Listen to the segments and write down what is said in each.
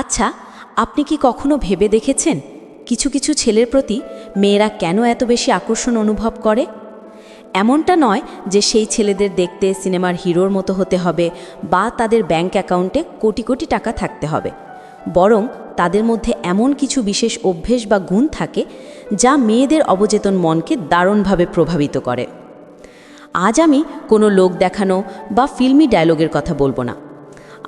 আচ্ছা আপনি কি কখনো ভেবে দেখেছেন কিছু কিছু ছেলের প্রতি মেয়েরা কেন এত বেশি আকর্ষণ অনুভব করে? এমনটা নয় যে সেই ছেলেদের দেখতে সিনেমার হিরোর মতো হতে হবে বা তাদের ব্যাংক অ্যাকাউন্টে কোটি কোটি টাকা থাকতে হবে। বরং তাদের মধ্যে এমন কিছু বিশেষ অভ্যেস বা গুণ থাকে যা মেয়েদের অবচেতন মনকে দারুণভাবে প্রভাবিত করে। আজ আমি কোনো লোক দেখানো বা ফিল্মি ডায়লগের কথা বলব না।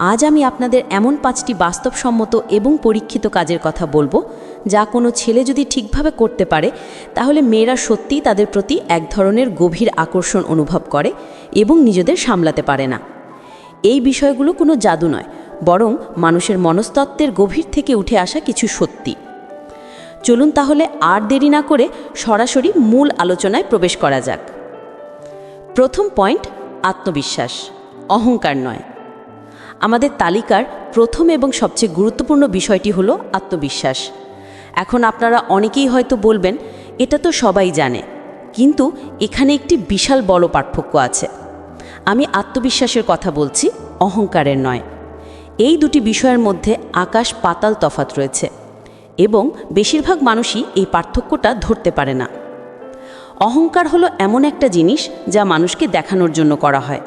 আজ আমি আপনাদের এমন পাঁচটি বাস্তবসম্মত এবং পরীক্ষিত কাজের কথা বলব, যা কোনো ছেলে যদি ঠিকভাবে করতে পারে, তাহলে মেয়েরা সত্যিই তাদের প্রতি এক ধরনের গভীর আকর্ষণ অনুভব করে এবং নিজেদের সামলাতে পারে না। এই বিষয়গুলো কোনো জাদু নয়, বরং মানুষের মনস্তত্ত্বের গভীর থেকে উঠে আসা কিছু সত্যি। চলুন তাহলে আর দেরি না করে সরাসরি মূল আলোচনায় প্রবেশ করা যাক। প্রথম পয়েন্ট, আত্মবিশ্বাস, অহংকার নয়। আমাদের তালিকার প্রথম এবং সবচেয়ে গুরুত্বপূর্ণ বিষয়টি হলো আত্মবিশ্বাস। এখন আপনারা অনেকেই হয়তো বলবেন, এটা তো সবাই জানে। কিন্তু এখানে একটি বিশাল বড় পার্থক্য আছে। আমি আত্মবিশ্বাসের কথা বলছি, অহংকারের নয়। এই দুটি বিষয়ের মধ্যে আকাশ পাতাল তফাত রয়েছে এবং বেশিরভাগ মানুষই এই পার্থক্যটা ধরতে পারে না। অহংকার হলো এমন একটা জিনিস যা মানুষকে দেখানোর জন্য করা হয়।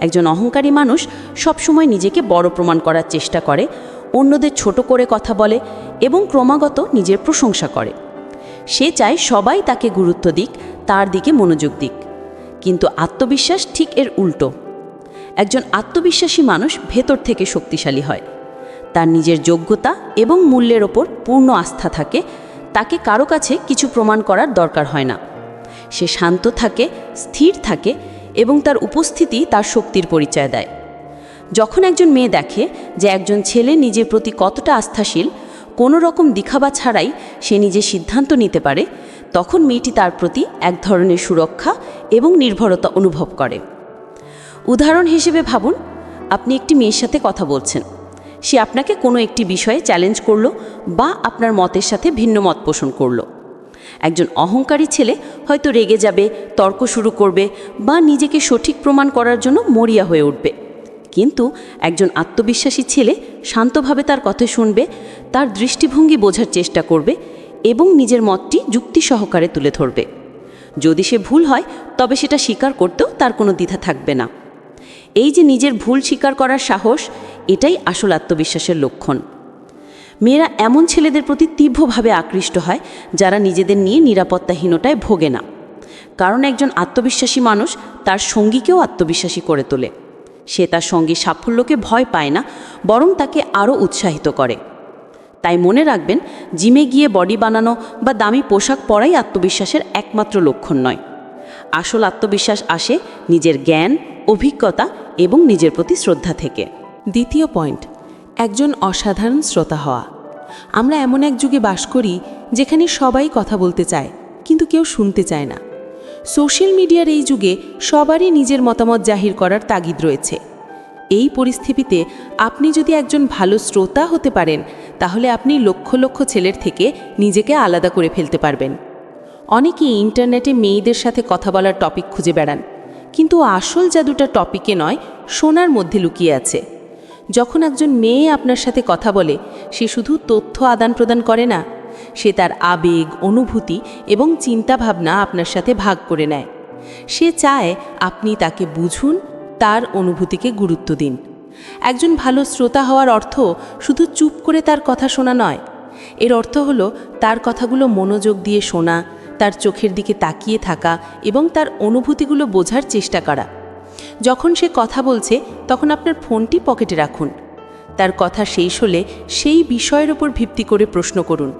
একজন অহংকারী মানুষ সবসময় নিজেকে বড় প্রমাণ করার চেষ্টা করে, অন্যদের ছোট করে কথা বলে এবং ক্রমাগত নিজের প্রশংসা করে। সে চায় সবাই তাকে গুরুত্ব দিক, তার দিকে মনোযোগ দিক। কিন্তু আত্মবিশ্বাস ঠিক এর উল্টো। একজন আত্মবিশ্বাসী মানুষ ভেতর থেকে শক্তিশালী হয়। তার নিজের যোগ্যতা এবং মূল্যের ওপর পূর্ণ আস্থা থাকে, তাকে কারও কাছে কিছু প্রমাণ করার দরকার হয় না। সে শান্ত থাকে, স্থির থাকে এবং তার উপস্থিতি তার শক্তির পরিচয় দেয়। যখন একজন মেয়ে দেখে যে একজন ছেলে নিজের প্রতি কতটা আস্থাশীল, কোনো রকম দিখাবা ছাড়াই সে নিজে সিদ্ধান্ত নিতে পারে, তখন মেয়েটি তার প্রতি এক ধরনের সুরক্ষা এবং নির্ভরতা অনুভব করে। উদাহরণ হিসেবে ভাবুন, আপনি একটি মেয়ের সাথে কথা বলছেন। সে আপনাকে কোনো একটি বিষয়ে চ্যালেঞ্জ করল বা আপনার মতের সাথে ভিন্ন মত পোষণ করল। একজন অহংকারী ছেলে হয়তো রেগে যাবে, তর্ক শুরু করবে বা নিজেকে সঠিক প্রমাণ করার জন্য মরিয়া হয়ে উঠবে। কিন্তু একজন আত্মবিশ্বাসী ছেলে শান্তভাবে তার কথা শুনবে, তার দৃষ্টিভঙ্গি বোঝার চেষ্টা করবে এবং নিজের মতটি যুক্তি সহকারে তুলে ধরবে। যদি সে ভুল হয়, তবে সেটা স্বীকার করতেও তার কোনো দ্বিধা থাকবে না। এই যে নিজের ভুল স্বীকার করার সাহস, এটাই আসল আত্মবিশ্বাসের লক্ষণ। মেয়েরা এমন ছেলেদের প্রতি তীব্রভাবে আকৃষ্ট হয়, যারা নিজেদের নিয়ে নিরাপত্তাহীনতায় ভোগে না। কারণ একজন আত্মবিশ্বাসী মানুষ তার সঙ্গীকেও আত্মবিশ্বাসী করে তোলে। সে তার সঙ্গী সাফল্যকে ভয় পায় না, বরং তাকে আরও উৎসাহিত করে। তাই মনে রাখবেন, জিমে গিয়ে বডি বানানো বা দামি পোশাক পরাই আত্মবিশ্বাসের একমাত্র লক্ষণ নয়। আসল আত্মবিশ্বাস আসে নিজের জ্ঞান, অভিজ্ঞতা এবং নিজের প্রতি শ্রদ্ধা থেকে। দ্বিতীয় পয়েন্ট একজন অসাধারণ শ্রোতা হওয়া। আমরা এমন এক যুগে বাস করি যেখানে সবাই কথা বলতে চায়, কিন্তু কেউ শুনতে চায় না। সোশ্যাল মিডিয়ার এই যুগে সবারই নিজের মতামত জাহির করার তাগিদ রয়েছে। এই পরিস্থিতিতে আপনি যদি একজন ভালো শ্রোতা হতে পারেন, তাহলে আপনি লক্ষ লক্ষ ছেলের থেকে নিজেকে আলাদা করে ফেলতে পারবেন। অনেকেই ইন্টারনেটে মেয়েদের সাথে কথা বলার টপিক খুঁজে বেড়ান, কিন্তু আসল জাদুটা টপিকে নয় শোনার মধ্যে লুকিয়ে আছে। যখন একজন মেয়ে আপনার সাথে কথা বলে, সে শুধু তথ্য আদান প্রদান করে না, সে তার আবেগ, অনুভূতি এবং চিন্তাভাবনা আপনার সাথে ভাগ করে নেয়। সে চায় আপনি তাকে বুঝুন, তার অনুভূতিকে গুরুত্ব দিন। একজন ভালো শ্রোতা হওয়ার অর্থ শুধু চুপ করে তার কথা শোনা নয়। এর অর্থ হলো তার কথাগুলো মনোযোগ দিয়ে শোনা, তার চোখের দিকে তাকিয়ে থাকা এবং তার অনুভূতিগুলো বোঝার চেষ্টা করা। যখন সে কথা বলছে, তখন আপনার ফোনটি পকেটে রাখুন। তার কথা শেষ হলে সেই বিষয়ের ওপর ভিত্তি করে প্রশ্ন করুন।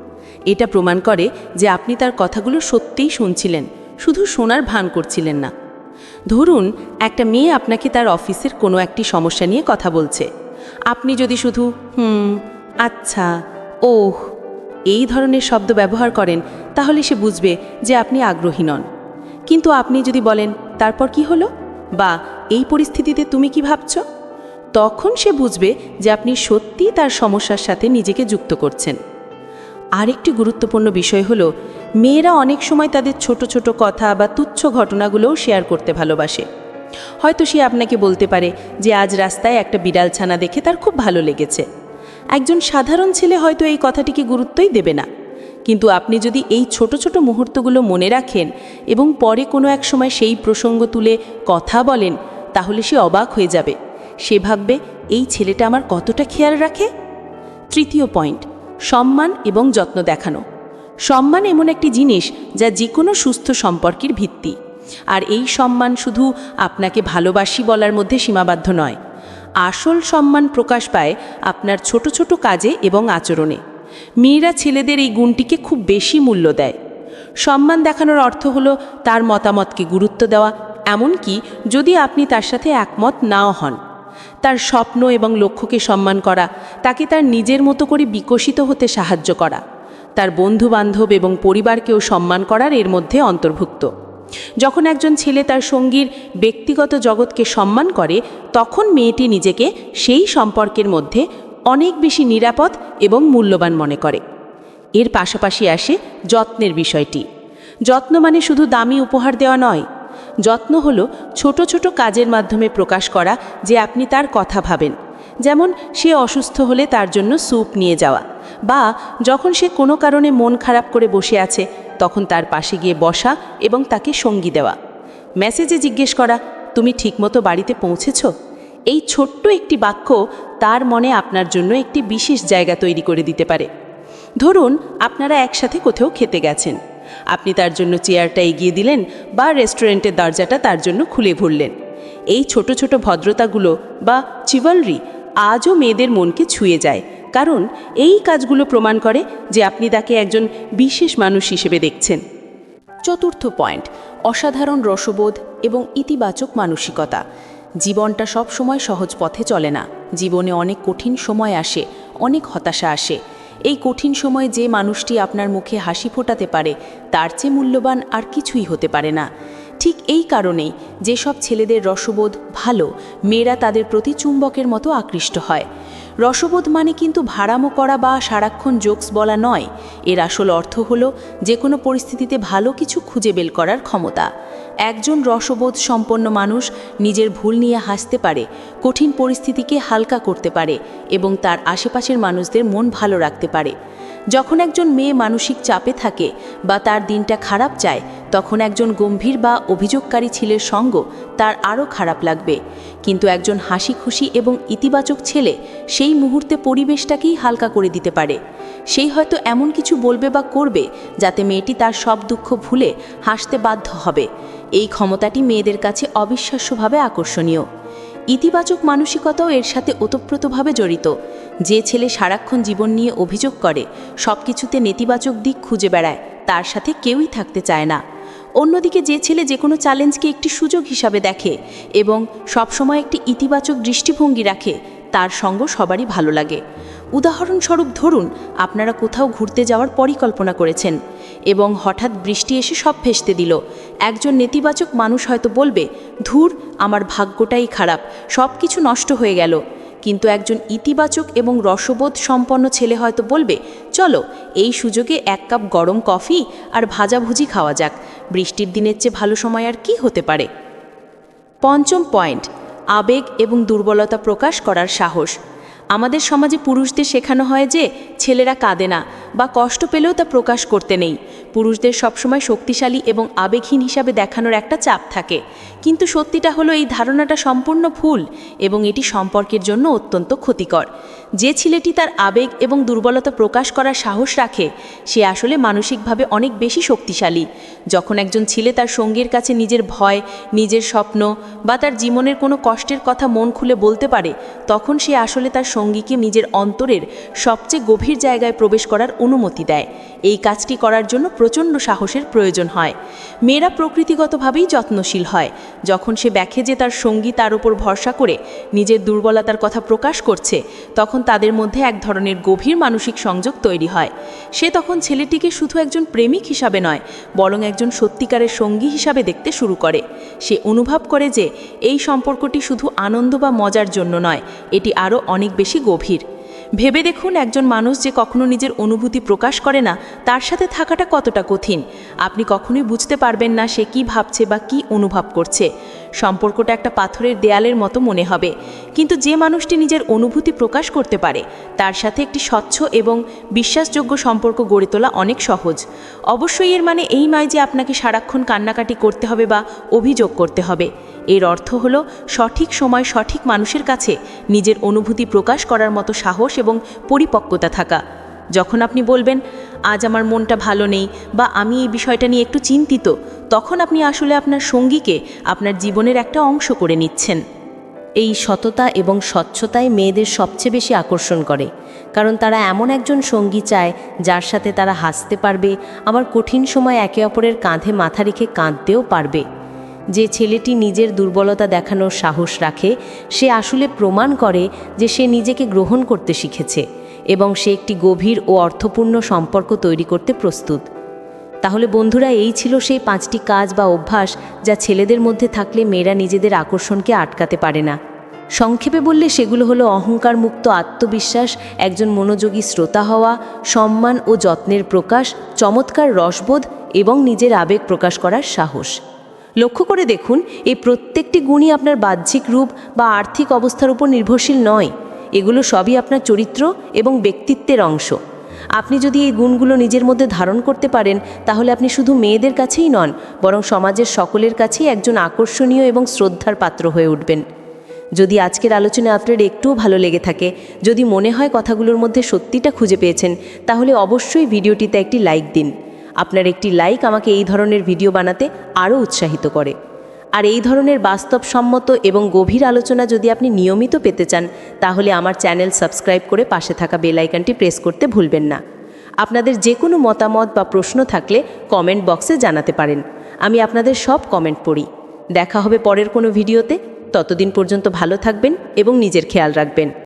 এটা প্রমাণ করে যে আপনি তার কথাগুলো সত্যিই শুনছিলেন, শুধু শোনার ভান করছিলেন না। ধরুন, একটা মেয়ে আপনাকে তার অফিসের কোনো একটি সমস্যা নিয়ে কথা বলছে। আপনি যদি শুধু, হুম আচ্ছা ওহ, এই ধরনের শব্দ ব্যবহার করেন, তাহলে সে বুঝবে যে আপনি আগ্রহী নন। কিন্তু আপনি যদি বলেন, তারপর কি হলো? বা এই পরিস্থিতিতে তুমি কি ভাবছ? তখন সে বুঝবে যে আপনি সত্যিই তার সমস্যার সাথে নিজেকে যুক্ত করছেন। আরেকটি গুরুত্বপূর্ণ বিষয় হলো, মেয়েরা অনেক সময় তাদের ছোট ছোট কথা বা তুচ্ছ ঘটনাগুলোও শেয়ার করতে ভালোবাসে। হয়তো সে আপনাকে বলতে পারে যে, আজ রাস্তায় একটা বিড়াল ছানা দেখে তার খুব ভালো লেগেছে। একজন সাধারণ ছেলে হয়তো এই কথাটিকে গুরুত্বই দেবে না। কিন্তু আপনি যদি এই ছোট ছোট মুহূর্তগুলো মনে রাখেন এবং পরে কোনো এক সময় সেই প্রসঙ্গ তুলে কথা বলেন, তাহলে সে অবাক হয়ে যাবে। সে ভাববে, এই ছেলেটা আমার কতটা খেয়াল রাখে? তৃতীয় পয়েন্ট, সম্মান এবং যত্ন দেখানো। সম্মান এমন একটি জিনিস যা যে কোনো সুস্থ সম্পর্কের ভিত্তি। আর এই সম্মান শুধু আপনাকে ভালোবাসি বলার মধ্যে সীমাবদ্ধ নয়। আসল সম্মান প্রকাশ পায় আপনার ছোট ছোট কাজে এবং আচরণে। মেয়েরা ছেলেদের এই গুণটিকে খুব বেশি মূল্য দেয়। সম্মান দেখানোর অর্থ হলো তার মতামতকে গুরুত্ব দেওয়া, এমনকি যদি আপনি তার সাথে একমত নাও হন। তার স্বপ্ন এবং লক্ষ্যকে সম্মান করা, তাকে তার নিজের মতো করে বিকশিত হতে সাহায্য করা, তার বন্ধু বান্ধব এবং পরিবারকেও সম্মান করার এর মধ্যে অন্তর্ভুক্ত। যখন একজন ছেলে তার সঙ্গীর ব্যক্তিগত জগৎকে সম্মান করে, তখন মেয়েটি নিজেকে সেই সম্পর্কের মধ্যে অনেক বেশি নিরাপদ এবং মূল্যবান মনে করে। এর পাশাপাশি আসে যত্নের বিষয়টি। যত্ন মানে শুধু দামি উপহার দেওয়া নয়। যত্ন হলো ছোট ছোট কাজের মাধ্যমে প্রকাশ করা যে আপনি তার কথা ভাবেন। যেমন সে অসুস্থ হলে তার জন্য স্যুপ নিয়ে যাওয়া বা যখন সে কোনো কারণে মন খারাপ করে বসে আছে, তখন তার পাশে গিয়ে বসা এবং তাকে সঙ্গী দেওয়া। মেসেজে জিজ্ঞেস করা, তুমি ঠিকমতো বাড়িতে পৌঁছেছ? এই ছোট্ট একটি বাক্য তার মনে আপনার জন্য একটি বিশেষ জায়গা তৈরি করে দিতে পারে। ধরুন, আপনারা একসাথে কোথাও খেতে গেছেন। আপনি তার জন্য চেয়ারটা এগিয়ে দিলেন বা রেস্টুরেন্টের দরজাটা তার জন্য খুলে ভরলেন। এই ছোট ছোট ভদ্রতাগুলো বা চিভালরি আজও মেয়েদের মনকে ছুঁয়ে যায়, কারণ এই কাজগুলো প্রমাণ করে যে আপনি তাকে একজন বিশেষ মানুষ হিসেবে দেখছেন। চতুর্থ পয়েন্ট, অসাধারণ রসবোধ এবং ইতিবাচক মানসিকতা। জীবনটা সব সময় সহজ পথে চলে না। জীবনে অনেক কঠিন সময় আসে, অনেক হতাশা আসে। এই কঠিন সময়ে যে মানুষটি আপনার মুখে হাসি ফোটাতে পারে, তার চেয়ে মূল্যবান আর কিছুই হতে পারে না। ঠিক এই কারণেই যেসব ছেলেদের রসবোধ ভালো, মেয়েরা তাদের প্রতি চুম্বকের মতো আকৃষ্ট হয়। রসবোধ মানে কিন্তু ভাড়ামো করা বা সারাক্ষণ জোকস বলা নয়। এর আসল অর্থ হল যে কোনো পরিস্থিতিতে ভালো কিছু খুঁজে বের করার ক্ষমতা। একজন রসবোধ সম্পন্ন মানুষ নিজের ভুল নিয়ে হাসতে পারে, কঠিন পরিস্থিতিকে হালকা করতে পারে এবং তার আশেপাশের মানুষদের মন ভালো রাখতে পারে। যখন একজন মেয়ে মানসিক চাপে থাকে বা তার দিনটা খারাপ যায়, তখন একজন গম্ভীর বা অভিযোগকারী ছেলের সঙ্গ তার আরও খারাপ লাগবে। কিন্তু একজন হাসি খুশি এবং ইতিবাচক ছেলে সেই মুহূর্তে পরিবেশটাকেই হালকা করে দিতে পারে। সেই হয়তো এমন কিছু বলবে বা করবে যাতে মেয়েটি তার সব দুঃখ ভুলে হাসতে বাধ্য হবে। এই ক্ষমতাটি মেয়েদের কাছে অবিশ্বাস্যভাবে আকর্ষণীয়। ইতিবাচক মানসিকতাও এর সাথে ওতপ্রোতভাবে জড়িত। যে ছেলে সারাক্ষণ জীবন নিয়ে অভিযোগ করে সব কিছুতে নেতিবাচক দিক খুঁজে বেড়ায়, তার সাথে কেউই থাকতে চায় না। অন্যদিকে যে ছেলে যে কোনো চ্যালেঞ্জকে একটি সুযোগ হিসাবে দেখে এবং সবসময় একটি ইতিবাচক দৃষ্টিভঙ্গি রাখে তার সঙ্গ সবারই ভালো লাগে। উদাহরণস্বরূপ ধরুন, আপনারা কোথাও ঘুরতে যাওয়ার পরিকল্পনা করেছেন এবং হঠাৎ বৃষ্টি এসে সব ভেস্তে দিল। একজন নেতিবাচক মানুষ হয়তো বলবে, ধুর, আমার ভাগ্যটাই খারাপ সব কিছু নষ্ট হয়ে গেল। কিন্তু একজন ইতিবাচক এবং রসবোধ সম্পন্ন ছেলে হয়তো বলবে, চলো, এই সুযোগে এক কাপ গরম কফি আর ভাজাভুজি খাওয়া যাক, বৃষ্টির দিনের চেয়ে ভালো সময় আর কি হতে পারে? পঞ্চম পয়েন্ট আবেগ এবং দুর্বলতা প্রকাশ করার সাহস। আমাদের সমাজে পুরুষদের শেখানো হয় যে, ছেলেরা কাঁদে না বা কষ্ট পেলেও তা প্রকাশ করতে নেই। পুরুষদের সবসময় শক্তিশালী এবং আবেগহীন হিসাবে দেখানোর একটা চাপ থাকে। কিন্তু সত্যিটা হলো, এই ধারণাটা সম্পূর্ণ ভুল এবং এটি সম্পর্কের জন্য অত্যন্ত ক্ষতিকর। যে ছেলেটি তার আবেগ এবং দুর্বলতা প্রকাশ করার সাহস রাখে, সে আসলে মানসিকভাবে অনেক বেশি শক্তিশালী। যখন একজন ছেলে তার সঙ্গীর কাছে নিজের ভয়, নিজের স্বপ্ন বা তার জীবনের কোনো কষ্টের কথা মন খুলে বলতে পারে, তখন সে আসলে তার সঙ্গীকে নিজের অন্তরের সবচেয়ে গভীর জায়গায় প্রবেশ করার অনুমতি দেয়। এই কাজটি করার জন্য প্রচণ্ড সাহসের প্রয়োজন হয়। মেয়েরা প্রকৃতিগতভাবেই যত্নশীল হয়। যখন সে দেখে যে তার সঙ্গী তার উপর ভরসা করে নিজের দুর্বলতার কথা প্রকাশ করছে, তখন তাদের মধ্যে এক ধরনের গভীর মানসিক সংযোগ তৈরি হয়। সে তখন ছেলেটিকে শুধু একজন প্রেমিক হিসাবে নয়, বরং একজন সত্যিকারের সঙ্গী হিসাবে দেখতে শুরু করে। সে অনুভব করে যে, এই সম্পর্কটি শুধু আনন্দ বা মজার জন্য নয়, এটি আরও অনেক বেশি গভীর। ভেবে দেখুন একজন মানুষ যে কখনো নিজের অনুভূতি প্রকাশ করে না, তার সাথে থাকাটা কতটা কঠিন। আপনি কখনোই বুঝতে পারবেন না সে কি ভাবছে বা কি অনুভব করছে। সম্পর্কটা একটা পাথরের দেয়ালের মতো মনে হবে। কিন্তু যে মানুষটি নিজের অনুভূতি প্রকাশ করতে পারে, তার সাথে একটি স্বচ্ছ এবং বিশ্বাসযোগ্য সম্পর্ক গড়ে তোলা অনেক সহজ। অবশ্যই এর মানে এই নয় যে আপনাকে সারাক্ষণ কান্নাকাটি করতে হবে বা অভিযোগ করতে হবে। এর অর্থ হল সঠিক সময় সঠিক মানুষের কাছে নিজের অনুভূতি প্রকাশ করার মতো সাহস এবং পরিপক্কতা থাকা। যখন আপনি বলবেন, আজ আমার মনটা ভালো নেই বা আমি এই বিষয়টা নিয়ে একটু চিন্তিত, তখন আপনি আসলে আপনার সঙ্গীকে আপনার জীবনের একটা অংশ করে নিচ্ছেন। এই সততা এবং স্বচ্ছতাই মেয়েদের সবচেয়ে বেশি আকর্ষণ করে, কারণ তারা এমন একজন সঙ্গী চায় যার সাথে তারা হাসতে পারবে, আবার কঠিন সময় একে অপরের কাঁধে মাথা রেখে কাঁদতেও পারবে। যে ছেলেটি নিজের দুর্বলতা দেখানোর সাহস রাখে, সে আসলে প্রমাণ করে যে সে নিজেকে গ্রহণ করতে শিখেছে। এবং সে একটি গভীর ও অর্থপূর্ণ সম্পর্ক তৈরি করতে প্রস্তুত। তাহলে বন্ধুরা, এই ছিল সেই পাঁচটি কাজ বা অভ্যাস যা ছেলেদের মধ্যে থাকলে মেয়েরা নিজেদের আকর্ষণকে আটকাতে পারে না। সংক্ষেপে বললে, সেগুলো হলো অহংকার মুক্ত আত্মবিশ্বাস, একজন মনোযোগী শ্রোতা হওয়া, সম্মান ও যত্নের প্রকাশ, চমৎকার রসবোধ এবং নিজের আবেগ প্রকাশ করার সাহস। লক্ষ্য করে দেখুন, এই প্রত্যেকটি গুণই আপনার বাহ্যিক রূপ বা আর্থিক অবস্থার উপর নির্ভরশীল নয়। এগুলো সবই আপনার চরিত্র এবং ব্যক্তিত্বের অংশ। আপনি যদি এই গুণগুলো নিজের মধ্যে ধারণ করতে পারেন, তাহলে আপনি শুধু মেয়েদের কাছেই নন, বরং সমাজের সকলের কাছেই একজন আকর্ষণীয় এবং শ্রদ্ধার পাত্র হয়ে উঠবেন। যদি আজকের আলোচনা আপনার একটুও ভালো লেগে থাকে, যদি মনে হয় কথাগুলোর মধ্যে সত্যিটা খুঁজে পেয়েছেন, তাহলে অবশ্যই ভিডিওটিতে একটি লাইক দিন। আপনার একটি লাইক আমাকে এই ধরনের ভিডিও বানাতে আরও উৎসাহিত করে। আর এই ধরনের বাস্তবসম্মত এবং গভীর আলোচনা যদি আপনি নিয়মিত পেতে চান, তাহলে আমার চ্যানেল সাবস্ক্রাইব করে পাশে থাকা বেল আইকনটি প্রেস করতে ভুলবেন না। আপনাদের যে কোনো মতামত বা প্রশ্ন থাকলে কমেন্ট বক্সে জানাতে পারেন। আমি আপনাদের সব কমেন্ট পড়ি। দেখা হবে পরের কোনো ভিডিওতে। ততদিন পর্যন্ত ভালো থাকবেন এবং নিজের খেয়াল রাখবেন।